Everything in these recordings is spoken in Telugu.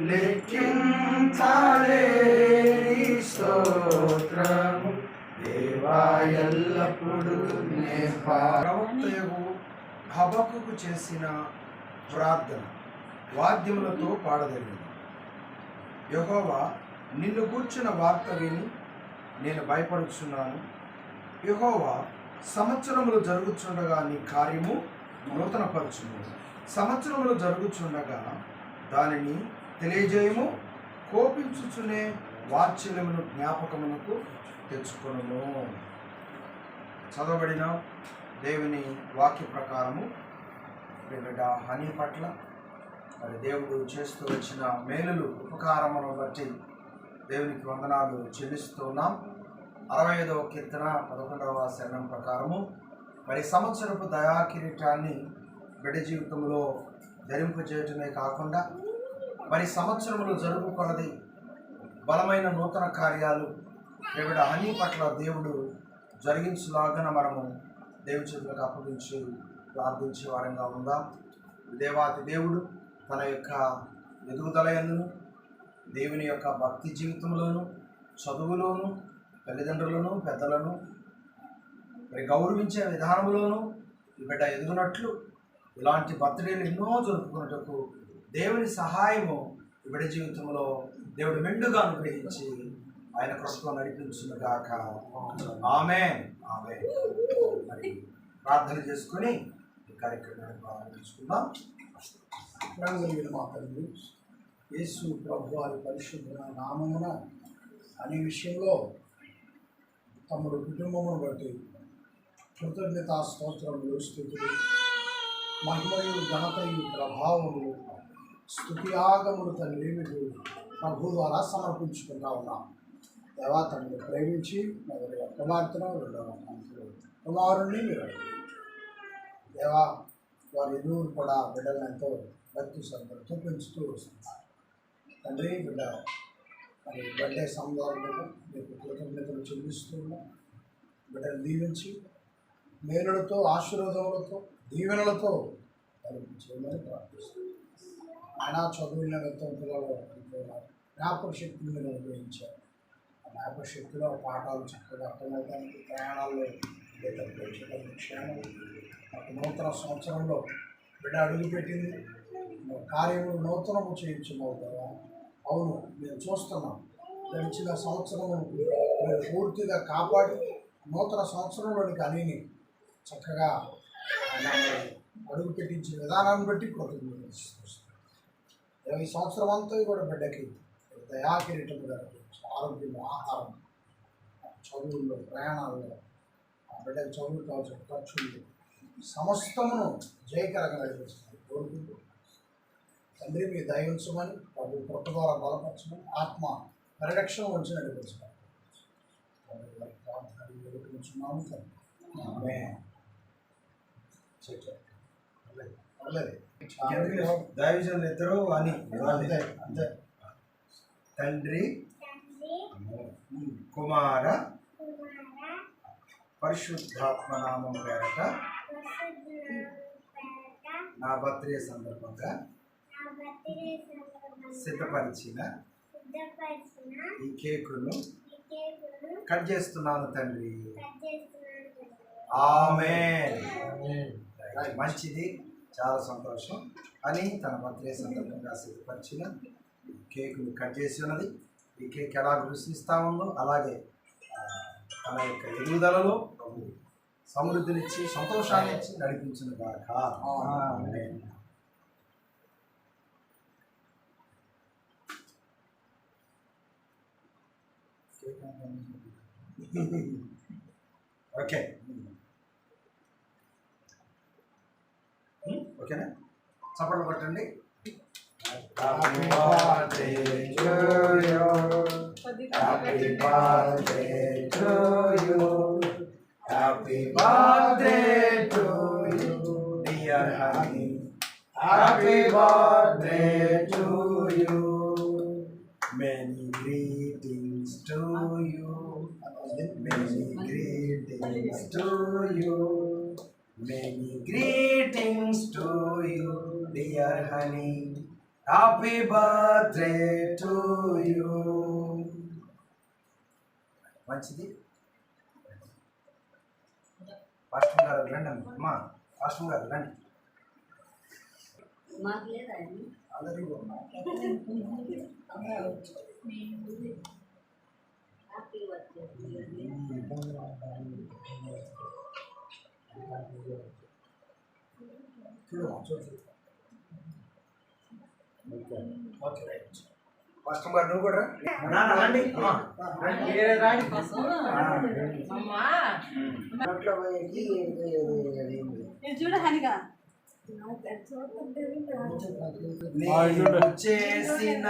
లెక్కించాలేని స్తోత్రము. దేవాయల్లప్పుడు హబకుకు చేసిన ప్రార్థన వాద్యములతో పాడదగినది. యహోవా నిన్ను కూర్చున్న వార్త విని నేను భయపడుచున్నాను. యహోవా సంవత్సరములు జరుగుచుండగా నీ కార్యము నూతనపరచును సంవత్సరములు జరుగుచుండగా దానిని తెలియజేయము. కోపించుచునే వాత్సల్యమును జ్ఞాపకమునకు తెచ్చుకొనుము. చదవబడిన దేవుని వాక్య ప్రకారము బిడ్డ హనీ పట్ల మరి దేవుడు చేస్తూ వచ్చిన మేలులు ఉపకారమును బట్టి దేవునికి వందనాలు చెల్లిస్తున్నాం అరవై ఐదవ కీర్తన పదకొండవ శరణం ప్రకారము మరి సంవత్సరపు దయా కిరీటాన్ని బిడ్డ జీవితంలో ధరింపజేయటమే కాకుండా మరి సంవత్సరములు జరుపుకొన్నది బలమైన నూతన కార్యాలు దేవుడ హనీ పట్ల దేవుడు జరిగించులాగా మనము దేవుని చేతులకు అప్పగించి ప్రార్థించే వారంగా ఉందాం. దేవాతి దేవుడు తన యొక్క ఎదుగుదల ఎందును? దేవుని యొక్క భక్తి జీవితంలోను చదువులోను తల్లిదండ్రులను పెద్దలను మరి గౌరవించే విధానంలోను ఈ బిడ్డ ఎదుగునట్లు ఇలాంటి బర్త్డేలు ఎన్నో జరుపుకున్నట్టుకు దేవుని సహాయము ఇవిడ జీవితంలో దేవుడు మెండుగా అనుగ్రహించి ఆయన కృపలో నడిపించునుగాక. ఆమె ఆమె మరి ప్రార్థన చేసుకొని ఈ కార్యక్రమాన్ని ప్రారంభించుకుందాం. రంగులు మా తల్లి యేసు ప్రభు వారి పరిశుద్ధ నామమున అనే విషయంలో తమ్ముడు కుటుంబమును బట్టి కృతజ్ఞతా స్తోత్రములు స్థితులు మహిమయు ఘనతయు ప్రభావములు స్థుతియాగములు తండ్రి మీకు ప్రభు ద్వారా సమర్పించుకుంటా ఉన్నాం. దేవా తనని ప్రేమించి మొదటి కుమార్తెను రెండవ కుమార్తెను కుమారుణ్ణి మీరు దేవా వారి ఇరువురు కూడా బిడ్డలను ఎంతో భక్తి శ్రద్ధలతో పెంచుతూ వస్తున్నారు. తండ్రి బిడ్డ మరి బర్త్డే సందర్భంగా మీకు కృతజ్ఞతలు చెల్లిస్తూ ఉన్నాం. బిడ్డలు దీవించి మేలులతో ఆశీర్వాదములతో దీవెనలతో నడిపించేయమని చేయమని ప్రార్థిస్తున్నాం. ఆయన చదువుల ఎంతో పిల్లలు జ్ఞాపక శక్తిని మీరు ఉపయోగించారు ఆ జ్ఞాపక శక్తిలో పాఠాలు చక్కగా అర్థమవుతానికి ప్రయాణాల్లో బిడ్డ క్షేమం ఒక నూతన సంవత్సరంలో బిడ్డ అడుగుపెట్టింది. కార్యము నూతనము చేయించున్నావు కదా? అవును మేము చూస్తున్నాం గడిచిన సంవత్సరము మీరు పూర్తిగా కాపాడి నూతన సంవత్సరంలోనికి అనిని చక్కగా అడుగు పెట్టించే విధానాన్ని బట్టి కృతజ్ఞతలు ఈ సంవత్సరం అంతా కూడా బిడ్డకి దయా కిరీటముగా ఆరోగ్యం ఆహారం చదువుల్లో ప్రయాణాల్లో ఆ బిడ్డకి చదువులు కావాల్సిన ఖర్చులు సమస్తమును జయకరంగా నడిపిస్తుంది కోరుకుంటూ తండ్రి మీ దయించమని ప్రభు కృప ద్వారా బలపరచమని ఆత్మ పరిరక్షణ ఉంచి నడిపించమని వేడుకుంటున్నాము పర్లేదు. దైవజనులు ఇద్దరు అని అంతే అంతే. తండ్రి. కుమార పరిశుద్ధాత్మ నామం పేరట నా బర్త్డే సందర్భంగా సిద్ధపరిచిన ఈ కేకును కట్ చేస్తున్నాను తండ్రి. ఆమె మంచిది. చాలా సంతోషం. అని తన బర్త్డే సందర్భంగా సిద్ధపరిచిన కేకును కట్ చేసి ఉన్నది. ఈ కేక్ ఎలా రుచిస్తా ఉందో అలాగే తన యొక్క ఎదుగుదలలో సమృద్ధినిచ్చి సంతోషాన్ని ఇచ్చి నడిపించిన గాక. Amen. Okay. ఓకేనా చప్పట్లు కొట్టండి Happy birthday to you. Happy birthday to you. Happy birthday to you, dear honey. Happy birthday to you. Many greetings to you. Many greetings to you. Many greetings to you, dear honey. Happy birthday to you మంచిది. పాస్టర్ గారు రండి అమ్మా. పాస్టర్ గారు రండి. అందరికీ ఉన్నాయి హ్యాపీ బర్త్డే చూడమ్మా రైట్ నువ్వు కూడా రండి నోట్లో చేసిన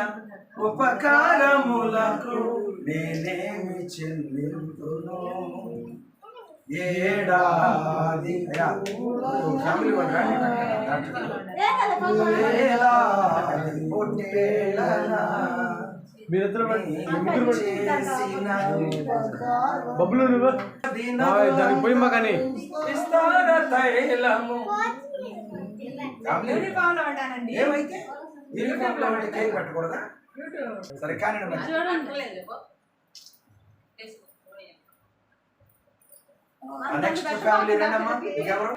ఉపకారములకు నేనేమి చెల్లింతును ఏడాది. ఫ్యామిలీ మీరిద్దరు బబ్బులు నువ్వు. దానికి పోయి మా కానీ ఏమైతే? కేక్ పెట్టకూడదా? సరే కానీ నెక్స్ట్ ఫ్యామిలీ రండమ్మా ఇంకెవరు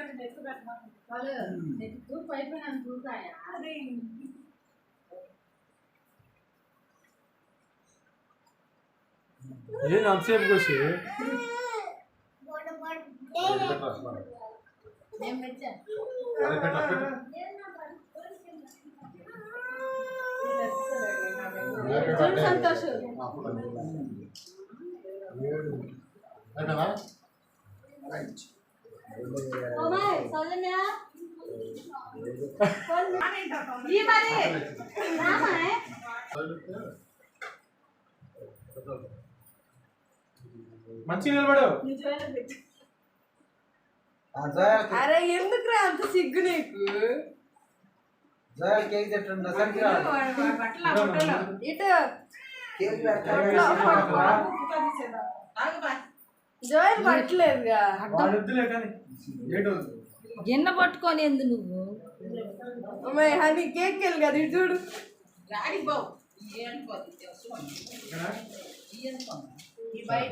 ఏంది అంతసేపు వచ్చి సంతోషం రైట్ ఓమాయ్ సౌజన్య ఈ మరి రామాయ్ మంచిగా నిలబడు అరే ఎందుకు రా అంత సిగ్గు నీకు కేక్ తిట్టండి. ఇటు. కేక్ జోయల్ పట్టలేదుగా. గిన్నె పట్టుకొని ఎందు నువ్వు? అమ్మాయి హనీ కేక్ వెళ్ళి కదా ఇటు చూడు. ఇది బయట